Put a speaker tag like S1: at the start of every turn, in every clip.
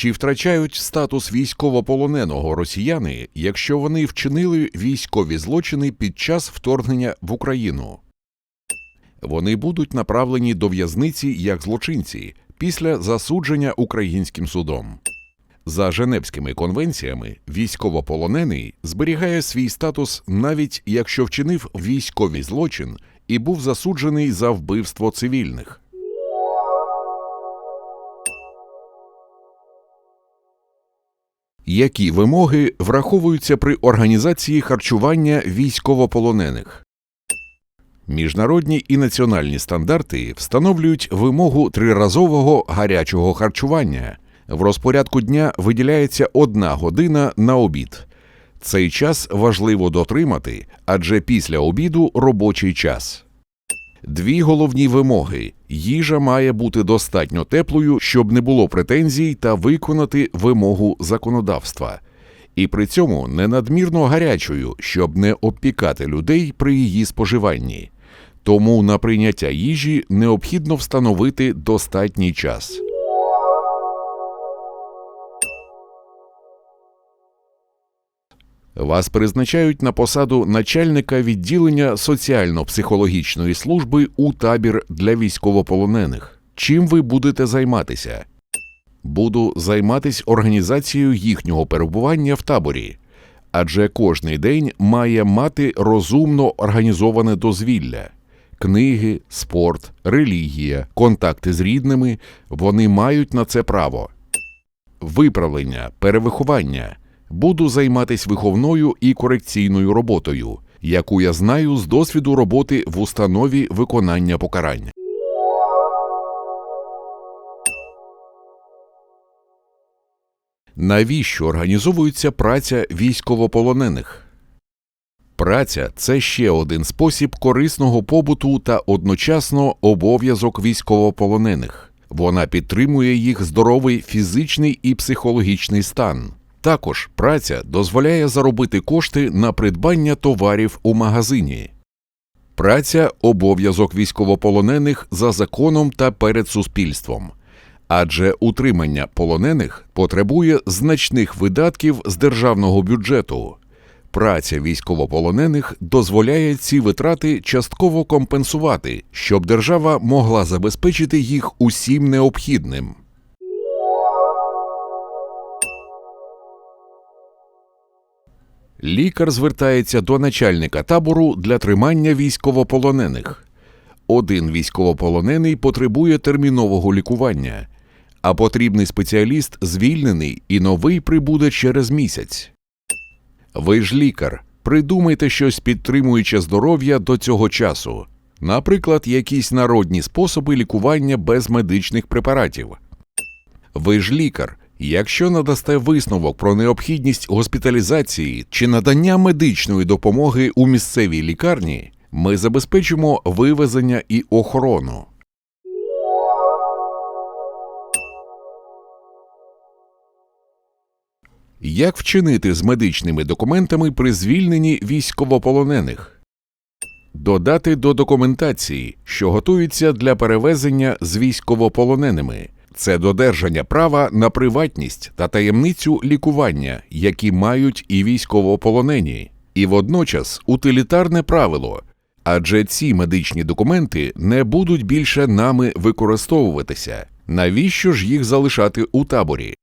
S1: Чи втрачають статус військовополоненого росіяни, якщо вони вчинили військові злочини під час вторгнення в Україну? Вони будуть направлені до в'язниці як злочинці після засудження українським судом. За Женевськими конвенціями військовополонений зберігає свій статус навіть якщо вчинив військовий злочин і був засуджений за вбивство цивільних. Які вимоги враховуються при організації харчування військовополонених? Міжнародні і національні стандарти встановлюють вимогу триразового гарячого харчування. В розпорядку дня виділяється одна година на обід. Цей час важливо дотримати, адже після обіду робочий час. Дві головні вимоги: їжа має бути достатньо теплою, щоб не було претензій, та виконати вимогу законодавства. І при цьому не надмірно гарячою, щоб не обпікати людей при її споживанні. Тому на прийняття їжі необхідно встановити достатній час. Вас призначають на посаду начальника відділення соціально-психологічної служби у табір для військовополонених. Чим ви будете займатися? Буду займатись організацією їхнього перебування в таборі, адже кожний день має мати розумно організоване дозвілля. Книги, спорт, релігія, контакти з рідними вони мають на це право. Виправлення, перевиховання. Буду займатись виховною і корекційною роботою, яку я знаю з досвіду роботи в установі виконання покарань. Навіщо організовується праця військовополонених? Праця це ще один спосіб корисного побуту та одночасно обов'язок військовополонених. Вона підтримує їх здоровий фізичний і психологічний стан. Також праця дозволяє заробити кошти на придбання товарів у магазині. Праця обов'язок військовополонених за законом та перед суспільством. Адже утримання полонених потребує значних видатків з державного бюджету. Праця військовополонених дозволяє ці витрати частково компенсувати, щоб держава могла забезпечити їх усім необхідним. Лікар звертається до начальника табору для тримання військовополонених. Один військовополонений потребує термінового лікування, а потрібний спеціаліст звільнений і новий прибуде через місяць. Ви ж лікар, придумайте щось підтримуюче здоров'я до цього часу, наприклад, якісь народні способи лікування без медичних препаратів. Ви ж лікар. Якщо надасте висновок про необхідність госпіталізації чи надання медичної допомоги у місцевій лікарні, ми забезпечимо вивезення і охорону. Як вчинити з медичними документами при звільненні військовополонених? Додати до документації, що готується для перевезення з військовополоненими. Це додержання права на приватність та таємницю лікування, які мають і військовополонені, і водночас утилітарне правило, адже ці медичні документи не будуть більше нами використовуватися. Навіщо ж їх залишати у таборі?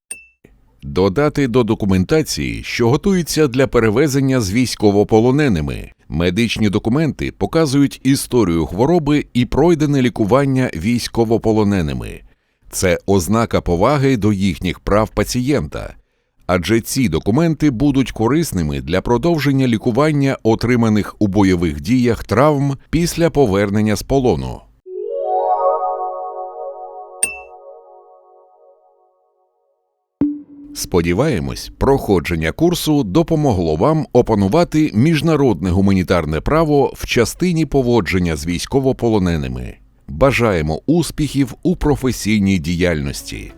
S1: Додати до документації, що готується для перевезення з військовополоненими. Медичні документи показують історію хвороби і пройдене лікування військовополоненими. Це ознака поваги до їхніх прав пацієнта, адже ці документи будуть корисними для продовження лікування отриманих у бойових діях травм після повернення з полону. Сподіваємось, проходження курсу допомогло вам опанувати міжнародне гуманітарне право в частині поводження з військовополоненими. Бажаємо успіхів у професійній діяльності.